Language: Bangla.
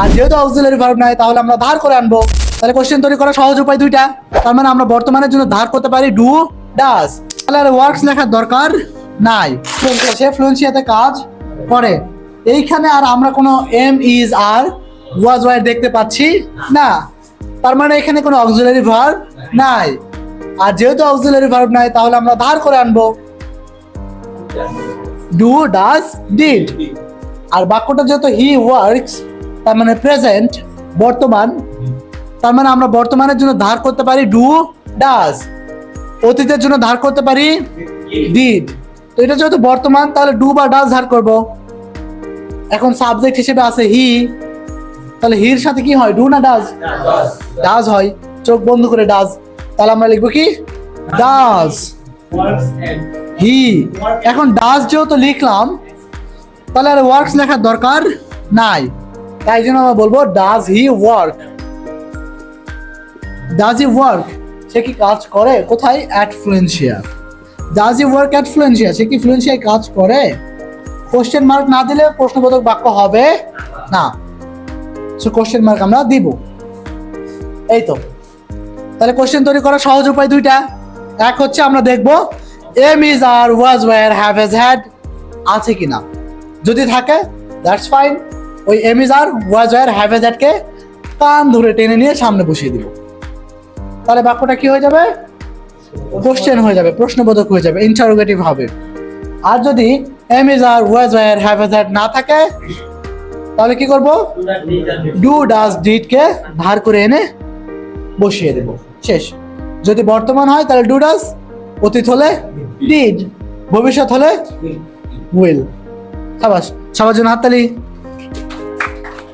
আর যেহেতু অক্সিলারি ভার্ব নাই, তাহলে আমরা ধার করে আনব। তাহলে কোশ্চেন তৈরি করার সহজ উপায় দুইটা। তার মানে আমরা বর্তমানের জন্য ধার করতে পারি ডু ডাস তাহলে আর ওয়ার্কস লেখার দরকার নাই। সে ফ্লুয়েন্সিয়াতে কাজ করে। এইখানে আর আমরা কোনো am is are was were দেখতে পাচ্ছি না। তার মানে এখানে কোনো অক্সিলারি ভার্ব নাই। আর যেহেতু অক্সিলারি ভার্ব নাই, তাহলে আমরা ধার করে আনব। ডু ডাস ডিড আর বাক্যটা যেহেতু হি ওয়ার্কস তার মানে প্রেজেন্ট বর্তমান, তার মানে আমরা বর্তমানের জন্য ধার করতে পারি ডু ডাস অতীতের জন্য ধার করতে পারি ডিড তো এটা যেহেতু বর্তমান, তাহলে ডু বা ডাস ধার করব। এখন সাবজেক্ট হিসেবে আছে হি তাহলে হির সাথে কি হয়? ডু না ডাস ডাস হয়। চোখ বন্ধ করে ডাস তাহলে আমরা লিখব কি? and হি এখন ডাস যেহেতু লিখলাম, তাহলে আর ওয়ার্কস লেখার দরকার নাই। তাই জন্য আমরা বলব does he work does he work সে কি কাজ করে? কোথায়? At Fluencia does he work at Fluencia সে কি ফ্লুয়েন্সিয়ায় কাজ করে? কোশ্চেন মার্ক না দিলে প্রশ্নবোধক বাক্য হবে না। সো কোশ্চেন মার্ক আমরা দিব। এই তো। তাহলে কোশ্চেন তৈরি করার সহজ উপায় দুইটা। এক হচ্ছে আমরা দেখব am is are was were have has had আছে কিনা। যদি থাকে দ্যাটস ফাইন ওই am is are is are was have has হ্যাডকে কান ধরে টেনে নিয়ে সামনে বসিয়ে দিব তাহলে বাক্যটা কি হয়ে যাবে? কোশ্চেন হয়ে যাবে, প্রশ্নবোধক হয়ে যাবে ইন্টারোগেটিভ হবে। আর যদি am is are was have has না থাকে, তাহলে কি করব? ডু ডাস ডিডকে ধার করে এনে বসিয়ে দেব। শেষ। যদি বর্তমান হয়, তাহলে ডু ডাস অতীত হলে ডিড ভবিষ্যৎ হলে উইল সাবাস সবার জন্য হাততালি।